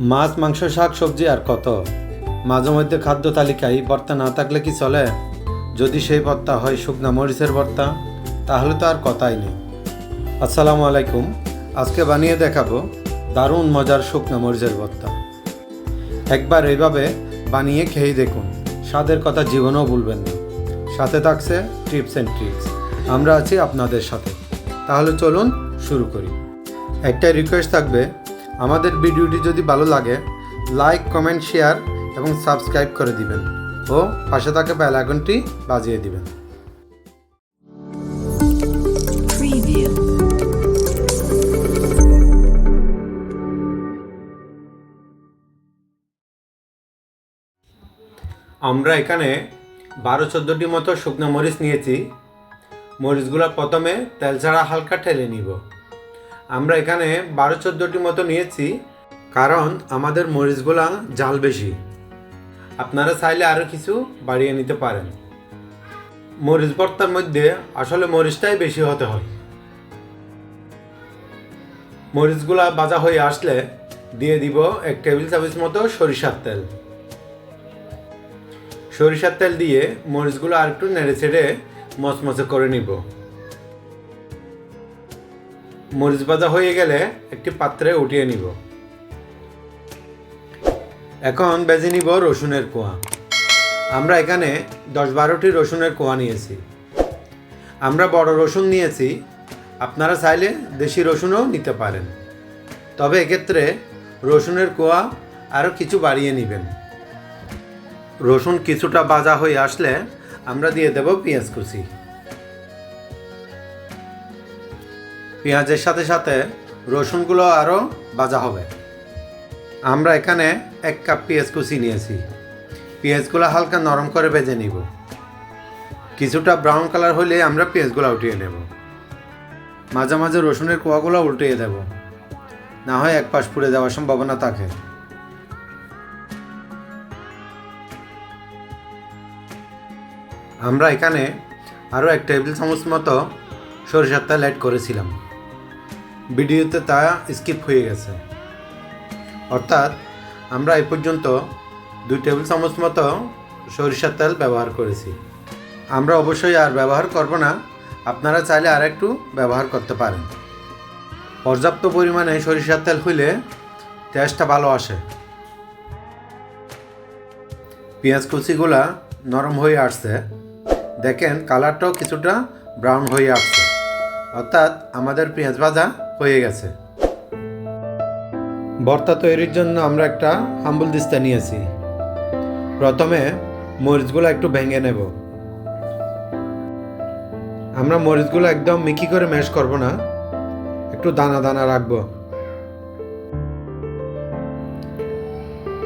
মাছ, মাংস, শাক, সবজি আর কত? মাঝে মধ্যে খাদ্য তালিকায় ভর্তা না থাকলে কি চলে? যদি সেই ভর্তা হয় শুকনা মরিচের ভর্তা, তাহলে তো আর কথাই নেই। আসসালামু আলাইকুম। আজকে বানিয়ে দেখাবো দারুণ মজার শুকনা মরিচের ভর্তা। একবার এইভাবে বানিয়ে খেয়ে দেখুন, স্বাদের কথা জীবনেও ভুলবেন না। সাথে থাকছে টিপস অ্যান্ড ট্রিক্স। আমরা আছি আপনাদের সাথে। তাহলে চলুন শুরু করি। একটাই রিকোয়েস্ট থাকবে আমাদের ভিডিওটি যদি ভালো লাগে লাইক কমেন্ট শেয়ার এবং সাবস্ক্রাইব করে দিবেন। ও পাশে থাকা বেল আইকনটি বাজিয়ে দিবেন। আমরা এখানে বারো চোদ্দোটি মতো শুকনো মরিচ নিয়েছি। মরিচগুলো প্রথমে তেল ছাড়া হালকা ঠেলে নিব। আমরা এখানে বারো চোদ্দোটি মতো নিয়েছি, কারণ আমাদের মরিচগুলা জাল বেশি। আপনারা চাইলে আরও কিছু বাড়িয়ে নিতে পারেন। মরিচ ভর্তার মধ্যে আসলে মরিচটাই বেশি হতে হয়। মরিচগুলা ভাজা হয়ে আসলে দিয়ে দিব এক টেবিল চামচ মতো সরিষার তেল। সরিষার তেল দিয়ে মরিচগুলো আর একটু নেড়ে ছেড়ে মচমচে করে নিব। মরিচ ভাজা হয়ে গেলে একটি পাত্রে উঠিয়ে নিব। এখন বেজে নিব রসুনের কোয়া। আমরা এখানে দশ বারোটি রসুনের কোয়া নিয়েছি। আমরা বড় রসুন নিয়েছি, আপনারা চাইলে দেশি রসুনও নিতে পারেন। তবে এক্ষেত্রে রসুনের কোয়া আরও কিছু বাড়িয়ে নেবেন। রসুন কিছুটা বাজা হয়ে আসলে আমরা দিয়ে দেব পেঁয়াজ কুচি। পেঁয়াজের সাথে সাথে রসুনগুলো আরও ভাজা হবে। আমরা এখানে এক কাপ পেঁয়াজ কুচি নিয়েছি। পেঁয়াজগুলো হালকা নরম করে ভেজে নিব। কিছুটা ব্রাউন কালার হলে আমরা পেঁয়াজগুলো উঠিয়ে নেব। মাঝে মাঝে রসুনের কোয়াগুলো উল্টিয়ে দেব। না হয় এক পাশ পুড়ে যাওয়ার সম্ভাবনা থাকে। আমরা এখানে আরও এক টেবিল চামচ মতো সরিষার তেল অ্যাড করেছিলাম। ভিডিওতে তা স্কিপ হয়ে গেছে। অর্থাৎ, আমরা এই পর্যন্ত দুই টেবিল চামচ মতো সরিষার তেল ব্যবহার করেছি। আমরা অবশ্যই আর ব্যবহার করব না। আপনারা চাইলে আর একটু ব্যবহার করতে পারেন। পর্যাপ্ত পরিমাণে সরিষার তেল হইলে টেস্টটা ভালো আসে। পেঁয়াজ কুচিগুলা নরম হয়ে আসছে। দেখেন কালারটাও কিছুটা ব্রাউন হয়ে আসছে। অর্থাৎ আমাদের পেঁয়াজ ভাজা হয়ে গেছে। ভর্তা তৈরির জন্য আমরা একটা হাম্বুল দিস্তা নিয়েছি। প্রথমে মরিচগুলো একটু ভেঙে নেব। আমরা মরিচগুলো একদম মিকি করে ম্যাশ করব না, একটু দানা দানা রাখব।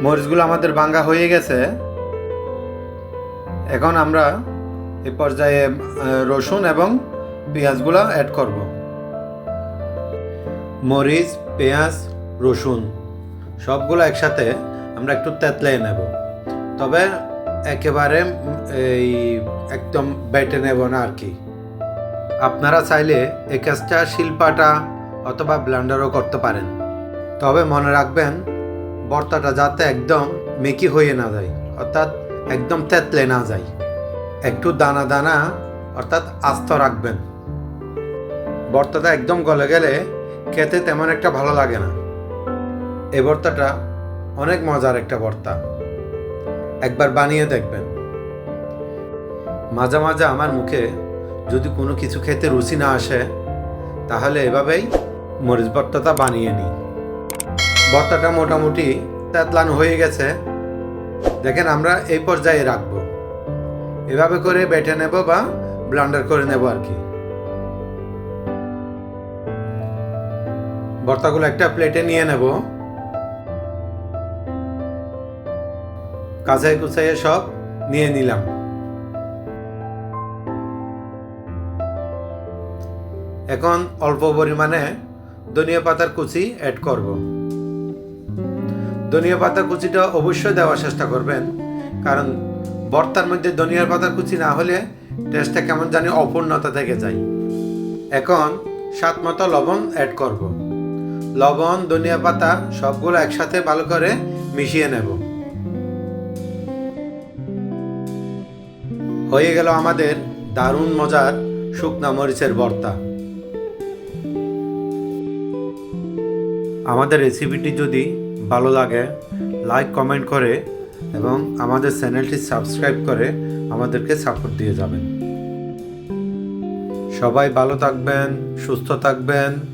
মরিচগুলো আমাদের ভাঙ্গা হয়ে গেছে। এখন আমরা এ পর্যায়ে রসুন এবং পেঁয়াজগুলো অ্যাড করব। মরিচ, পেঁয়াজ, রসুন সবগুলো একসাথে আমরা একটু তেতলাই নেব। তবে একেবারে এই একদম বেটে নেব না আর কি। আপনারা চাইলে এ কাজটা শিল্পাটা অথবা ব্লেন্ডারও করতে পারেন। তবে মনে রাখবেন ভর্তাটা যাতে একদম মেকি হয়ে না যায়, অর্থাৎ একদম তেতলে না যায়। একটু দানা দানা, অর্থাৎ আস্ত রাখবেন। ভর্তাটা একদম গলে গেলে খেতে তেমন একটা ভালো লাগে না। এই ভর্তাটা অনেক মজার একটা ভর্তা। একবার বানিয়ে দেখবেন। মাঝে মাঝে আমার মুখে যদি কোনো কিছু খেতে রুচি না আসে, তাহলে এভাবেই মরিচ ভর্তাটা বানিয়ে নিই। ভর্তাটা মোটামুটি তেতলানো হয়ে গেছে। দেখেন আমরা এই পর্যায়ে রাখব। এভাবে করে বেটে নেব বা ব্লান্ডার করে নেব আর কি। ভর্তাগুলো একটা প্লেটে নিয়ে নেব। কাঁচাই কুচাইয়ে সব নিয়ে নিলাম। এখন অল্প পরিমাণে ধনিয়া পাতার কুচি অ্যাড করব। ধনিয়া পাতার কুচিটা অবশ্যই দেওয়ার চেষ্টা করবেন, কারণ ভর্তার মধ্যে ধনিয়ার পাতার কুচি না হলে টেস্টটা কেমন জানি অপূর্ণতা থেকে যায়। এখন স্বাদ মতো লবণ অ্যাড করব। লবণ, ধনিয়া পাতা সবগুলো একসাথে ভালো করে মিশিয়ে নেব। হয়ে গেল আমাদের দারুণ মজার শুকনা মরিচের ভর্তা। আমাদের রেসিপিটি যদি ভালো লাগে, লাইক, কমেন্ট করে এবং আমাদের চ্যানেলটি সাবস্ক্রাইব করে আমাদেরকে সাপোর্ট দিয়ে যাবেন। সবাই ভালো থাকবেন, সুস্থ থাকবেন।